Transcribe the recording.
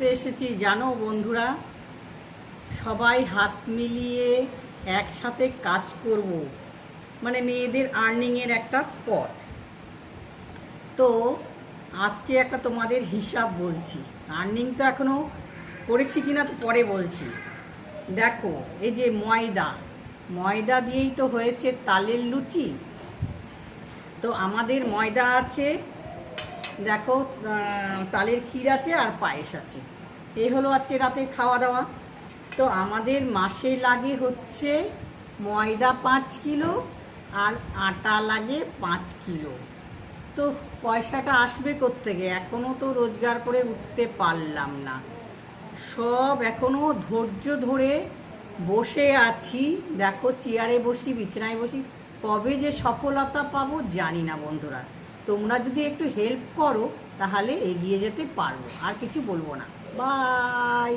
করতে এসেছি। জানো বন্ধুরা, সবাই হাত মিলিয়ে একসাথে কাজ করব। মানে মেয়েদের আর্নিংয়ের একটা পথ। তো আজকে একটা তোমাদের হিসাব বলছি। আর্নিং তো এখনও করেছি কিনা তো পরে বলছি। দেখো, এই যে ময়দা ময়দা দিয়েই তো হয়েছে তালের লুচি। তো আমাদের ময়দা আছে দেখো তালের ক্ষীর আছে আর পায়েস আছে। এই হলো আজকে রাতে খাওয়া দাওয়া তো আমাদের মাসে লাগে হচ্ছে ময়দা পাঁচ কিলো আর আটা লাগে পাঁচ কিলো। তো পয়সাটা আসবে কোত্থেকে? এখনও তো রোজগার করে উঠতে পারলাম না। সব এখনও ধৈর্য ধরে বসে আছি। দেখো, চেয়ারে বসি, বিছানায় বসি। কবে যে সফলতা পাবো জানি না বন্ধুরা। তোমরা যদি একটু হেল্প করো তাহলে এগিয়ে যেতে পারব। আর কিছু বলব না। বাই